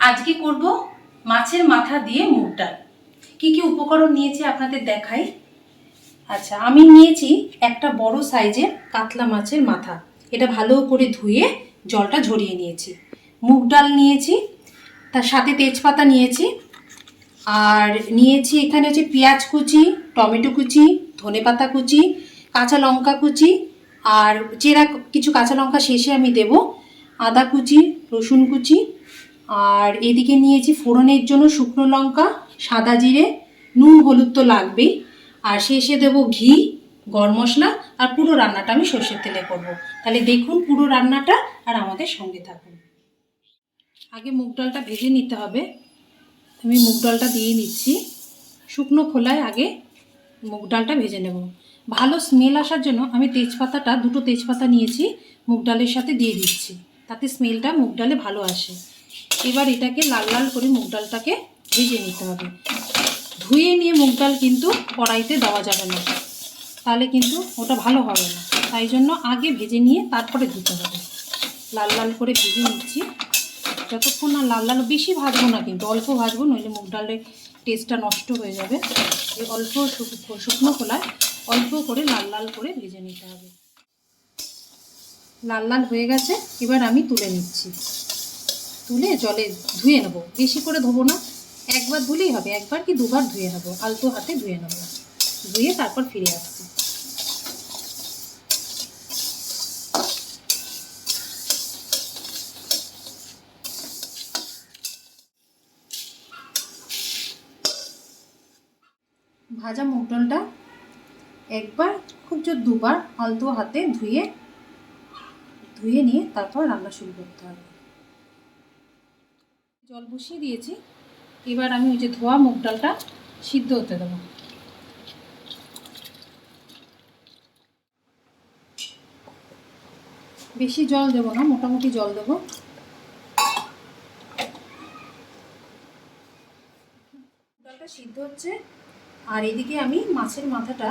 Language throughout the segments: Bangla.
আজকে করব? মাছের মাথা দিয়ে মুগ ডাল কী কী উপকরণ নিয়েছি আপনাদের দেখাই? আচ্ছা আমি নিয়েছি একটা বড় সাইজের কাতলা মাছের মাথা। এটা ভালো করে ধুয়ে জলটা ঝরিয়ে নিয়েছি। মুগ ডাল নিয়েছি, তার সাথে তেজপাতা নিয়েছি, আর নিয়েছি এখানে হচ্ছে পেঁয়াজ কুচি, টমেটো কুচি ধনেপাতা কুচি, কাঁচা লঙ্কা কুচি, আর চেরা কিছু কাঁচা লঙ্কা শেষে আমি দেব আদা কুচি, রসুন কুচি আর এদিকে নিয়েছি ফোড়নের জন্য শুকনো লঙ্কা, সাদা জিরে, নুন, হলুদ তো লাগবেই। আর শেষে দেব ঘি, গরম মশলা আর পুরো রান্নাটা আমি সর্ষের তেলে করব। তাহলে দেখুন পুরো রান্নাটা আর আমাদের সঙ্গে থাকুন। আগে মুগ ডালটা ভেজে নিতে হবে। আমি মুগ ডালটা দিয়ে নিচ্ছি। শুকনো খোলায় আগে মুগ ডালটা ভেজে নেব। ভালো স্মেল আসার জন্য আমি তেজপাতাটা, দুটো তেজপাতা নিয়েছি, মুগ ডালের সাথে দিয়ে দিচ্ছি। তাতে স্মেলটা মুগ ডালে ভালো আসে। এবার এটাকে লাল লাল করে মুগ ডালটাকে ভেজে নিতে হবে। ধুয়ে নিয়ে মুগ ডাল কিন্তু কড়াইতে দেওয়া যাবে না। তাহলে কিন্তু ওটা ভালো হবে না। তাই জন্য আগে ভেজে নিয়ে তারপরে ধুতে হবে। লাল লাল করে ভেজে নিচ্ছি। যতক্ষণ না লাল লাল, বেশি ভাজবো না কিন্তু, অল্প ভাজবো, নইলে মুগ ডালের টেস্টটা নষ্ট হয়ে যাবে। এই অল্প শুকনো খোলায় অল্প করে লাল লাল করে ভেজে নিতে হবে। লাল লাল হয়ে গেছে, এবার আমি তুলে নিচ্ছি। তুলে জলে ধুয়ে নেব। বেশি করে ধোবো না। একবার ধুলেই হবে। একবার কি দুবার ধুয়ে নেব। আলতো হাতে ধুয়ে নেব। ধুয়ে তারপর ফিরে আসছি। ভাজা মুগ ডালটা একবার খুব জোর দুবার আলতো হাতে ধুয়ে ধুয়ে নিয়ে তারপর রান্না শুরু করতে হবে। জল বসিয়ে দিয়েছি। এবার আমি ওই যে ধোয়া মুগ ডালটা সিদ্ধ হতে দেবো। বেশি জল দেবো না, মোটামুটি জল দেবো। ডালটা সিদ্ধ হচ্ছে, আর এদিকে আমি মাছের মাথাটা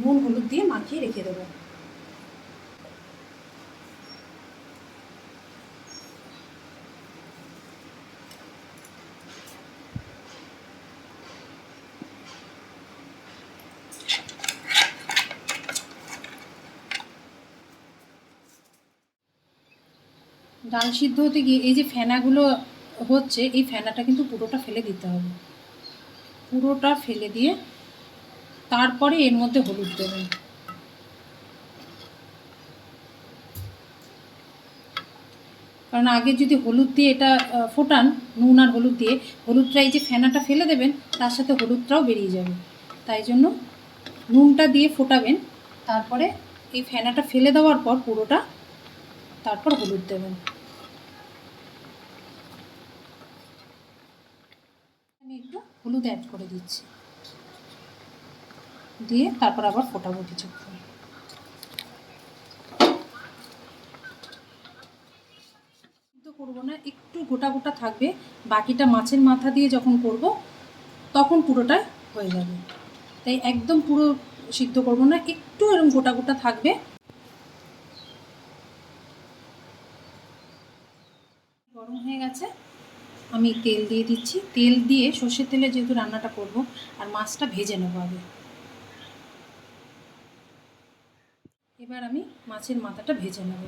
নুন, হলুদ দিয়ে মাখিয়ে রেখে দেবো। ডাল সিদ্ধ হতে গিয়ে এই যে ফেনাগুলো হচ্ছে, এই ফেনাটা কিন্তু পুরোটা ফেলে দিতে হবে। পুরোটা ফেলে দিয়ে তারপরে এর মধ্যে হলুদ দেবেন। কারণ আগে যদি হলুদ দিয়ে এটা ফোটান, নুন আর হলুদ দিয়ে, হলুদটা এই যে ফেনাটা ফেলে দেবেন, তার সাথে হলুদটাও বেরিয়ে যাবে। তাই জন্য নুনটা দিয়ে ফোটাবেন, তারপরে এই ফেনাটা ফেলে দেওয়ার পর পুরোটা তারপর হলুদ দেবেন আমি একটু হলুদ অ্যাড করে দিচ্ছি। দিয়ে তারপর আবার ফোটাবো কিছুক্ষণ। করব না, একটু গোটা গোটা থাকবে। বাকিটা মাছের মাথা দিয়ে যখন করব, তখন পুরোটা হয়ে যাবে। তাই একদম পুরো সিদ্ধ করব না, একটু এরকম গোটা গোটা থাকবে গরম হয়ে গেছে আমি তেল দিয়ে দিচ্ছি। তেল দিয়ে সর্ষের তেলে যেহেতু রান্নাটা করব, আর মাছটা ভেজে নেব আগে। এবার আমি মাছের মাথাটা ভেজে নেব।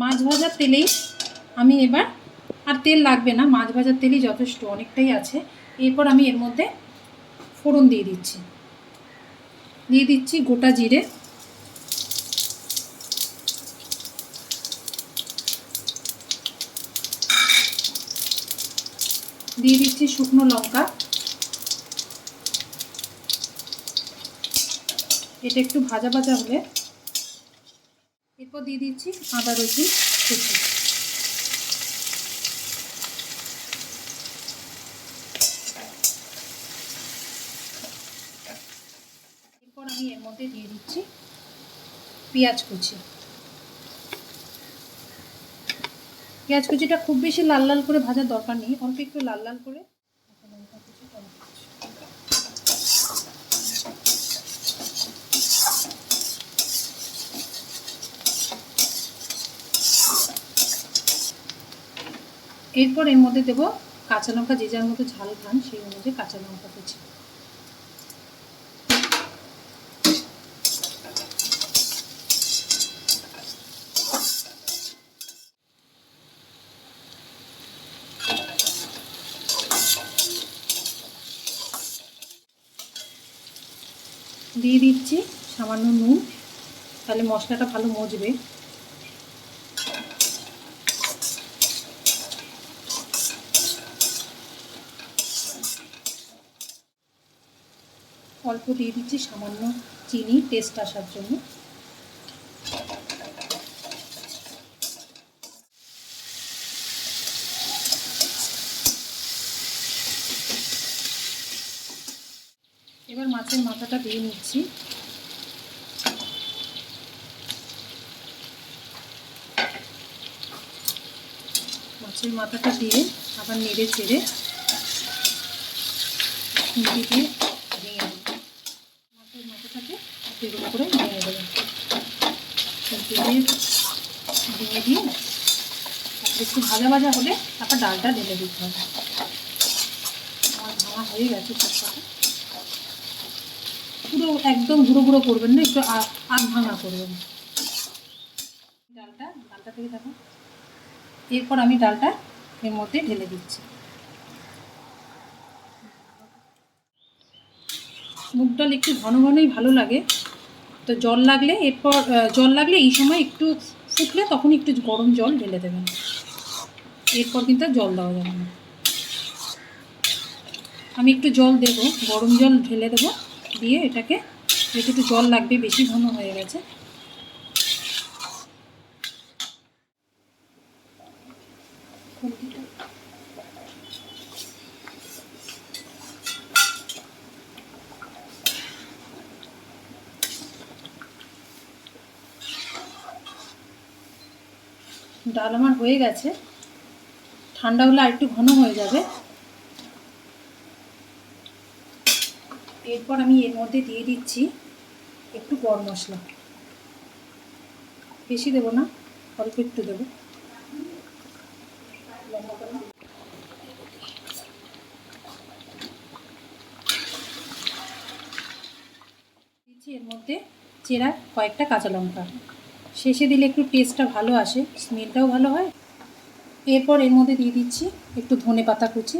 মাছ ভাজার তেলেই আমি এবার, আর তেল লাগবে না, মাছ ভাজার তেলই যথেষ্ট, অনেকটাই আছে। এরপর আমি এর মধ্যে ফোড়ন দিয়ে দিচ্ছি। দিয়ে দিচ্ছি গোটা জিরে। দিয়ে দিচ্ছি শুকনো লঙ্কা। এটা একটু ভাজা ভাজা হলে এরপর দিয়ে দিচ্ছি আদা, রসুন কুচি এরপর আমি এর মধ্যে দিয়ে দিচ্ছি পেঁয়াজ কুচি। পেঁয়াজ কুচিটা খুব বেশি লাল লাল করে ভাজার দরকার নেই, অল্প একটু লাল লাল করে এরপর এর মধ্যে দেবো কাঁচা লঙ্কা, যে যার মতো ঝাল খান, সেই অনুযায়ী কাঁচা লঙ্কা কুচি। দিয়ে দিচ্ছি সামান্য নুন। তাহলে মশলাটা ভালো মজবে। অল্প দিয়ে দিচ্ছি, সামান্য চিনি টেস্ট আসার জন্য। এবার মাছের মাথাটা দিয়ে নিচ্ছি। মাছের মাথাটা দিয়ে আবার নেড়ে চেড়ে দিয়ে ভেঙে দেবো মাছের মাথাটাকে এরকম করে ভেঙে দেবেন দিয়ে দিয়ে একটু ভাজা ভাজা হলে তারপর ডালটা ঢেলে দিতে হবে। আমার ভাঙা হয়ে গেছে পুরো একদম গুঁড়ো গুঁড়ো করবেন না, একটু ভাঙা করবেন। ডালটা ডালটা থেকে দেখো। এরপর আমি ডালটা এর মধ্যে ঢেলে দিচ্ছি। মুগ ডাল একটু ঘন ঘনই ভালো লাগে। তো জল লাগলে এরপর জল লাগলে এই সময় একটু ফুটলে তখন একটু গরম জল ঢেলে দেবেন এরপর কিন্তু জল দেওয়া যাবে না। আমি একটু জল দেব, গরম জল ঢেলে দেবো, দিয়ে এটাকে, যেহেতু একটু জল লাগবে, বেশি ঘন হয়ে গেছে। ডাল আমার হয়ে গেছে। ঠান্ডা হলে আর একটু ঘন হয়ে যাবে। এরপর আমি এর মধ্যে দিয়ে দিচ্ছি একটু গরম মশলা। বেশি দেবো না, অল্প একটু দেবো। দিচ্ছি এর মধ্যে চেরা কয়েকটা কাঁচা লঙ্কা। শেষে দিলে একটু টেস্টটা ভালো আসে স্মেলটাও ভালো হয়। এরপর এর মধ্যে দিয়ে দিচ্ছি একটু ধনে পাতা কুচি।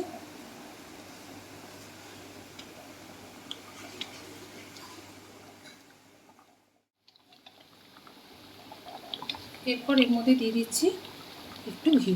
এরপর এর মধ্যে দিয়ে দিচ্ছি একটু ঘি।